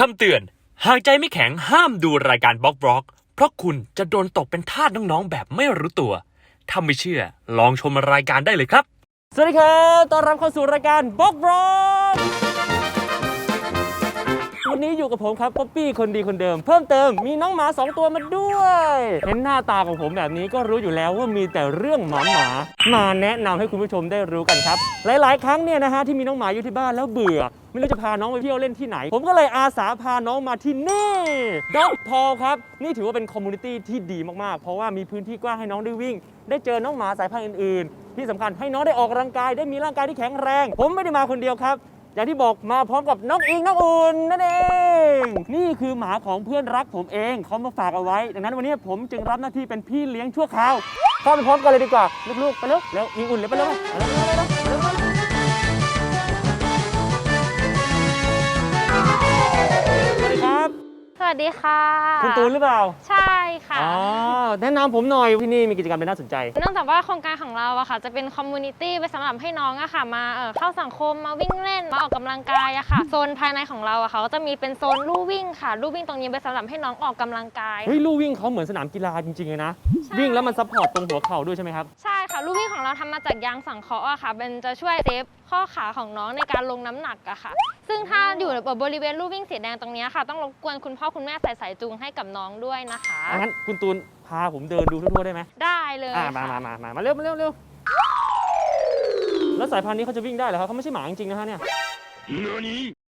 คำเตือน หากใจไม่แข็งห้ามดูรายการบล็อกบล็อก เพราะคุณจะโดนตกเป็นทาสน้องๆ แบบไม่รู้ตัว ถ้าไม่เชื่อ ลองชมรายการได้เลยครับ สวัสดีครับ ต้อนรับเข้าสู่รายการบล็อกบล็อก วันนี้อยู่กับผมครับป๊อปปี้คนดีคนเดิม เพิ่มเติมมีน้องหมา 2 ตัวมาด้วย เห็นหน้าตาของผมแบบนี้ก็รู้อยู่แล้วว่ามีแต่เรื่องหมาหมา มาแนะนำให้คุณผู้ชมได้รู้กันครับ หลาย ๆ ครั้งเนี่ยนะฮะที่มีน้องหมาอยู่ที่บ้านแล้วเบื่อ ไม่รู้จะพาน้องไปเที่ยวเล่นที่ไหน ผมก็เลยอาสาพาน้องมาที่นี่ด็อกพอครับ นี่ถือว่าเป็นคอมมูนิตี้ที่ดีมาก ๆ เพราะว่ามีพื้นที่กว้างให้น้องได้วิ่ง ได้เจอน้องหมาสายพันธุ์อื่น ๆ ที่สำคัญให้น้องได้ออกกำลังกายได้มีร่างกายที่แข็งแรง ผมไม่ได้มาคนเดียวครับ อย่างที่บอกมาพร้อมกับน้องอิงน้องอุ่นนั่นเอง นี่คือหมาของเพื่อนรักผมเองเขามาฝากเอาไว้ ดังนั้นวันนี้ผมจึงรับหน้าที่เป็นพี่เลี้ยงชั่วคราวเข้าไปพร้อมกันเลยดีกว่าลูกๆไปเร็วแล้วอิงอุ่นเลยไปเร็วไปเร็วไปเร็วไปเร็ว วัสดีค่ะ คุณตูนหรือเปล่า ใช่ค่ะอ๋อแนะนำผมหน่อยที่นี่มีกิจกรรมเป็นน่าสนใจ เนื่องจากว่าโครงการของเราอะค่ะ จะเป็นคอมมูนิตี้ไปสำหรับให้น้องอะค่ะ มาเอ่อเข้าสังคมมาวิ่งเล่นมาออกกำลังกายอะค่ะ โซนภายในของเราอะค่ะก็จะมีเป็นโซนลู่วิ่งค่ะลู่วิ่งตรงนี้ไปสำหรับให้น้องออกกำลังกาย เฮ้ยลู่วิ่งเขาเหมือนสนามกีฬาจริงๆเลยนะใช่วิ่งแล้วมันซัพพอร์ตตรงหัวเข่าด้วยใช่ไหมครับ ใช่ค่ะลู่วิ่งของเราทำมาจากยางสังเคราะห์อะค่ะเป็นจะช่วยเซฟข้อขาของน้องในการลงน้ำหนักอะค่ะ ซึ่งถ้าอยู่บริเวณลู่วิ่งสีแดงตรงเนี้ยค่ะ ต้องรบกวนคุณพ่อคุณแม่ใส่สายจูงให้กับน้องด้วยนะคะ งั้นคุณตูนพาผมเดินดูทั่วๆได้ไหม ได้เลย อ่ามา ค่ะ มามามามาเร็วมาเร็วเร็วแล้วสายพันธุ์นี้เขาจะวิ่งได้เหรอครับเขาไม่ใช่หมาจริงๆนะฮะเนี่ย 何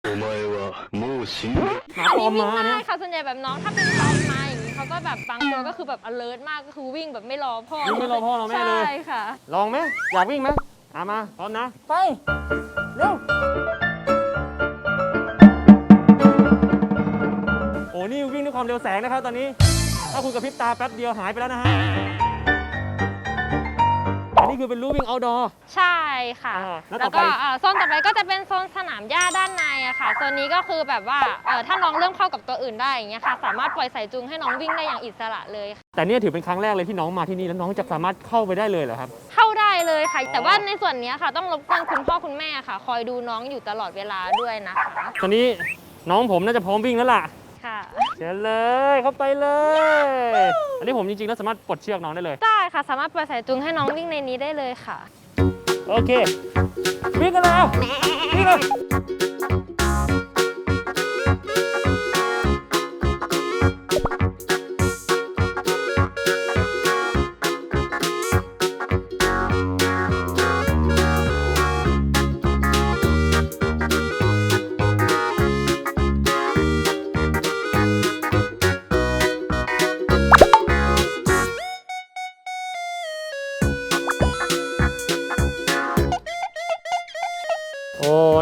お前はもう死んで หมาปลอม วิ่ มาง ได้ เนี่ย ค่ะส่วนใหญ่แบบน้องถ้าเป็นตอนมาอย่างนี้เขาก็แบบบางตัวก็คือแบบ alert มากก็คือวิ่งแบบไม่รอพ่อ วิ่งไม่รอพ่อรอแม่เลย ใช่ค่ะ ลองไหมอยากวิ่งไหม อ่ามา พร้อมนะ ไป เร็ว โอ้นี่วิ่งด้วยความเร็วแสงนะครับตอนนี้ ถ้าคุณกระพริบตาแป๊บเดียวหายไปแล้วนะฮะอันนี้ คือเป็นลู่วิ่ง outdoor ใช่ค่ะ อ่าแล้วต่แล้อวไปก็เอ่อโซนต่อไปก็จะเป็นโซนสนามหญ้าด้านในอะค่ะโซนนี้ก็คือแบบว่าเอ่อถ้าน้องเริ่มเข้ากับตัวอื่นได้อย่างเงี้ยค่ะ สามารถปล่อยสายจูงให้น้องวิ่งได้อย่างอิสระเลยค่ะแต่เนี่ยถือเป็นครั้งแรกเลยที่น้องมาที่นี่แล้วน้องจะสามารถเข้าไปได้เลยเหรอครับ เข้าได้เลยค่ะ แต่ว่าในส่วนเนี้ยค่ะต้องรบกวนคุณพ่อคุณแม่ค่ะ คอยดูน้องอยู่ตลอดเวลาด้วยนะคะ ตอนนี้น้องผมน่าจะพร้อมวิ่งแล้วล่ะ ค่ะ เชิญเลยเข้าไปเลย อันนี้ผมจริงๆแล้วสามารถปลดเชือกน้องได้เลย ได้ค่ะ สามารถปล่อยสายจูงให้น้องวิ่งในนี้ได้เลยค่ะ โอเค วิ่งกันแล้ววิ่งเลย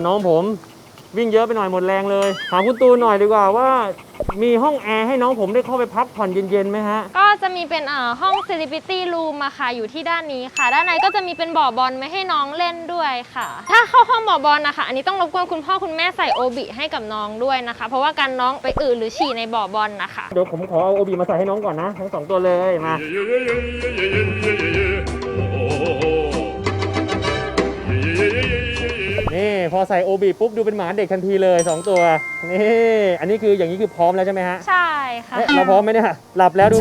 น้องผม วิ่งเยอะไปหน่อยหมดแรงเลย ถามคุณตูนหน่อยดีกว่าว่า มีห้องแอร์ให้น้องผมได้เข้าไปพักผ่อนเย็นๆไหมฮะ ก็จะมีเป็นเอ่อห้อง Celebrity Room อะค่ะอยู่ที่ด้านนี้ค่ะ ด้านในก็จะมีเป็นบ่อบอลไม่ให้น้องเล่นด้วยค่ะ ถ้าเข้าห้องบ่อบอลนะคะ อันนี้ต้องรบกวนคุณพ่อคุณแม่ใส่โอบิให้กับน้องด้วยนะคะ เพราะว่าการน้องไปอืดหรือฉี่ในบ่อบอลนะคะ เดี๋ยวผมขอเอาโอบีมาใส่ให้น้องก่อนนะ ทั้งสองตัวเลยมานี่ พอใส่โอบีปุ๊บดูเป็นหมาเด็กทันทีเลยสองตัว นี่ อันนี้คืออย่างนี้คือพร้อมแล้วใช่ไหมฮะใช่ค่ะเอ๊ะเราพร้อมไหมเนี่ย หลับแล้วดู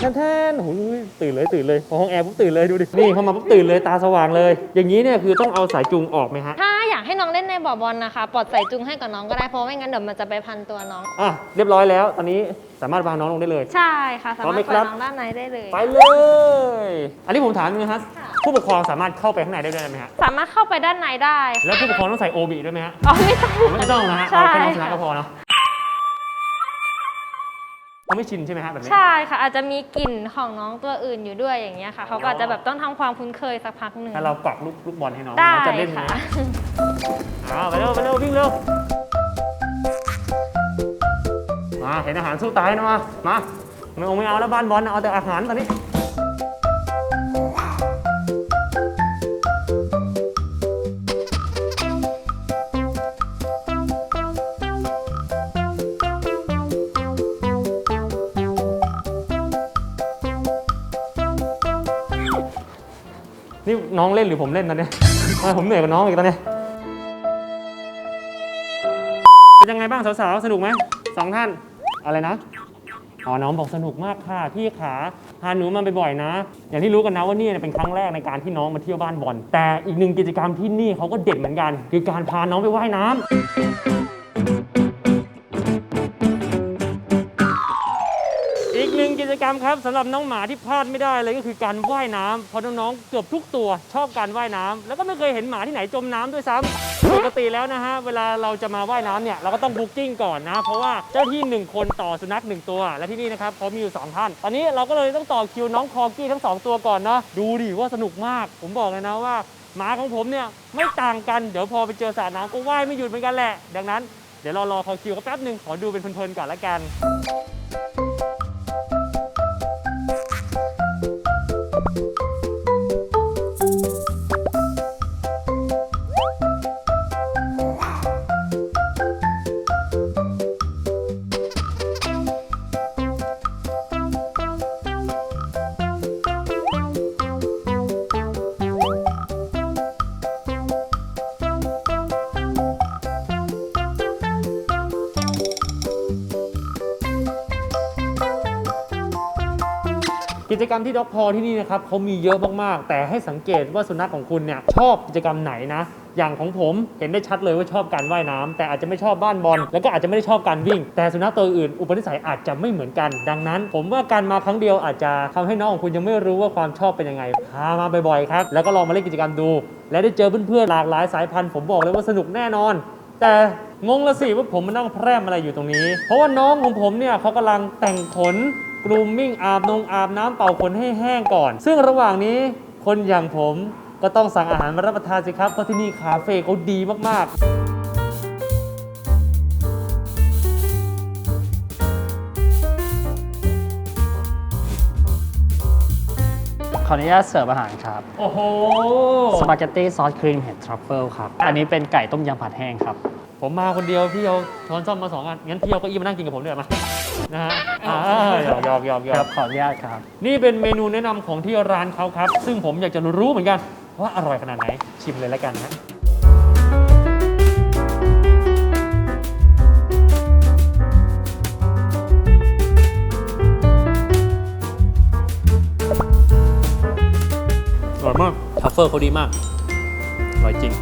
แทนแทนโอ้ยตื่นเลยตื่นเลยพอห้องแอร์ปุ๊บตื่นเลยดูดิ นี่เข้ามาปุ๊บตื่นเลยตาสว่างเลย อย่างนี้เนี่ยคือต้องเอาสายจูงออกไหมฮะถ้าอยากให้น้องเล่นในบ่อบอลนะคะ ปลดใส่จุงให้กับน้องก็ได้ เพราะไม่งั้นเดี๋ยวมันจะไปพันตัวน้อง อะเรียบร้อยแล้ว ตอนนี้สามารถวางน้องลงได้เลย ใช่ค่ะ สาพร้อมามรไหมถคปรัล่อบยน้องด้านในได้เลย ไปเลย อันนี้ผมถามนึงนะครับค่ะผู้ปกครองสามารถเข้าไปข้างในได้ด้วยไหมฮะ สามารถเข้าไปด้านในได้ แล้วผู้ปกครองต้องใส่โอบีด้วยไหมฮะ อ๋อไม่ต้อง ไม่ต้องนะฮะใช่เอาแค่น้องชนะค่ะก็พอเนาะเขาไม่ชินใช่ไหมฮะแบบนี้ ใช่ค่ะ อาจจะมีกลิ่นของน้องตัวอื่นอยู่ด้วยอย่างเงี้ยค่ะ เขาก็อาจจะแบบต้องทำความคุ้นเคยสักพักหนึ่งถ้าเราเกาะลูกลูกบอลให้น้องได้น้องจะเล่นค่ะนะ อ้าวไปเร็วไปเร็ววิ่งเร็วมาเห็นอาหารสู้ตายนะมา มาไม่เอาไม่เอาแล้วบ้านบอลนะเอาแต่อาหารตอนนี้นี่น้องเล่นหรือผมเล่นตอนนี้ทำไมผมเหนื่อยกว่าน้องอีกตอนนี้ ยังไงบ้างสาวๆ สนุกไหมสองท่าน อะไรนะ อ๋อ น้องบอกสนุกมากค่ะพี่ขาพาหนูมาบ่อยๆนะ อย่างที่รู้กันนะว่านี่เป็นครั้งแรกในการที่น้องมาเที่ยวบ้านบอลแต่อีกหนึ่งกิจกรรมที่นี่เขาก็เด็ดเหมือนกัน คือการพาน้องไปว่ายน้ำ มครับสำหรับน้องหมาที่พลาดไม่ได้เลยก็คือการว่ายน้ำเพราะน้องๆเกือบทุกตัวชอบการว่ายน้ำแล้วก็ไม่เคยเห็นหมาที่ไหนจมน้ำด้วยซ้ำปกติแล้วนะฮะเวลาเราจะมาว่ายน้ำเนี่ยเราก็ต้องบุ๊กิ้งก่อนนะ เพราะว่าเจ้าที่หนึ่งคนต่อสุนัขหนึ่งตัว และที่นี่นะครับเขามีอยู่สองท่านตอนนี้เราก็เลยต้องต่อคิวน้องคอกี้ทั้งสองตัวก่อนเนาะดูดิว่าสนุกมาก ผมบอกเลยนะว่าหมาของผมเนี่ยไม่ต่างกันเดี๋ยวพอไปเจอสระน้ำก็ว่ายไม่หยุดเหมือนกันแหละ ดังนั้นเดี๋ยวเรารอคอคิวก็แป๊บหนึ่งขอดูเป็นเพลินๆก่อนละกัน จกรรมที่ด็อกพอที่นี่นะครับเขามีเยอะมากๆ แต่ให้สังเกตว่าสุนัขของคุณเนี่ยชอบกิจกรรมไหนนะ อย่างของผมเห็นได้ชัดเลยว่าชอบการว่ายน้ำแต่อาจจะไม่ชอบบ้านบอลแล้วก็อาจจะไม่ได้ชอบการวิ่ง แต่สุนัขตัวอื่นอุปนิสัยอาจจะไม่เหมือนกัน ดังนั้น ผมว่าการมาครั้งเดียวอาจจะทำให้น้องของคุณยังไม่รู้ว่าความชอบเป็นยังไงพามาบ่อยๆครับแล้วก็ลองมาเล่นกิจกรรมดู และได้เจอเพื่อนๆหลากหลายสายพันธุ์ผมบอกเลยว่าสนุกแน่นอน แต่งงละสิว่าผมมานั่งแพร่มอะไรอยู่ตรงนี้ เพราะว่าน้องของผมเนี่ยเขากำลังแต่งขน กรูมมิ่งอาบนงอาบน้ำเป่าขนให้แห้งก่อน ซึ่งระหว่างนี้คนอย่างผมก็ต้องสั่งอาหารมารับประทานสิครับ เพราะที่นี่คาเฟ่เขาดีมาก ๆขออนุญาตเสิร์ฟอาหารครับ โอ้โห สปาเกตตี้ซอสครีมเห็ดทรัฟเฟิลครับ อันนี้เป็นไก่ต้มยำผัดแห้งครับ ผมมาคนเดียวพี่เอาช้อนซ่อมมาสองอันงั้นพี่เอาเก็อี้มานั่งกินกับผมด้วยมานะฮะอ่าหยอกหยอกหยอกหยคอรักบขออนุญาตครับ นี่เป็นเมนูแนะนำของที่ร้านเขาครับ ซึ่งผมอยากจะรู้เหมือนกัน ว่าอร่อยขนาดไหนชิมเลยแล้วกันนะอร่อยมากทัฟเฟอร์เขาดีมากอร่อยจริง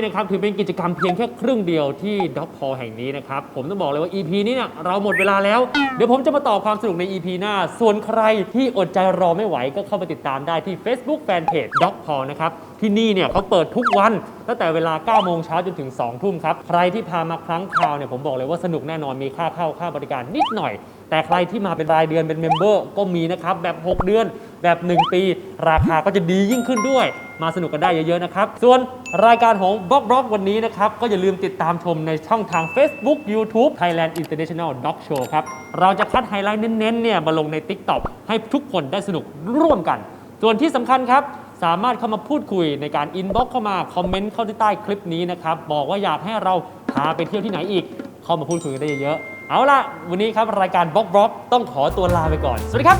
นี่นะครับถือเป็นกิจกรรมเพียงแค่ครึ่งเดียวที่ด็อกพอแห่งนี้นะครับ ผมต้องบอกเลยว่า EP นี้เนี่ยเราหมดเวลาแล้ว เดี๋ยวผมจะมาต่อความสนุกใน EP หน้า ส่วนใครที่อดใจรอไม่ไหวก็เข้ามาติดตามได้ที่ Facebook Fanpage Dog p a w นะครับที่นี่เนี่ยเขาเปิดทุกวันตั้งแต่เวลา 9 โมงเช้าจนถึง 2 ทุ่มครับ ใครที่พามาครั้งคราวเนี่ยผมบอกเลยว่าสนุกแน่นอนมีค่าเข้าค่าบริการนิดหน่อย แต่ใครที่มาเป็นรายเดือนเป็นเมมเบอร์ก็มีนะครับ แบบ 6 เดือนแบบ 1 ปี ราคาก็จะดียิ่งขึ้นด้วย มาสนุกกันได้เยอะๆนะครับ ส่วนรายการของบล็อกบล็อกวันนี้นะครับ ก็อย่าลืมติดตามชมในช่องทาง Facebook YouTube Thailand International Dog Show ครับ เราจะคัดไฮไลท์เน้นๆเนี่ยมาลงใน TikTok ให้ทุกคนได้สนุกร่วมกัน ส่วนที่สำคัญครับสามารถเข้ามาพูดคุยในการอินบ็อกเข้ามา คอมเมนต์เข้าที่ใต้คลิปนี้นะครับ บอกว่าอยากให้เราพาไปเที่ยวที่ไหนอีก เข้ามาพูดคุยกันได้เยอะ เอาล่ะ วันนี้ครับ รายการบล็อกบล็อกต้องขอตัวลาไปก่อน สวัสดีครับ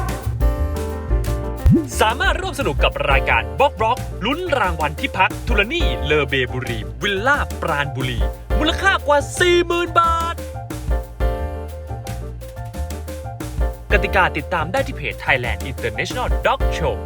สามารถร่วมสนุกกับรายการบล็อกบล็อกลุ้นรางวัลที่พักทุลนี่เลอเบบุรี วิลล่าปราณบุรี มูลค่ากว่า 40,000 บาท กติกาติดตามได้ที่เพจ Thailand International Dog Show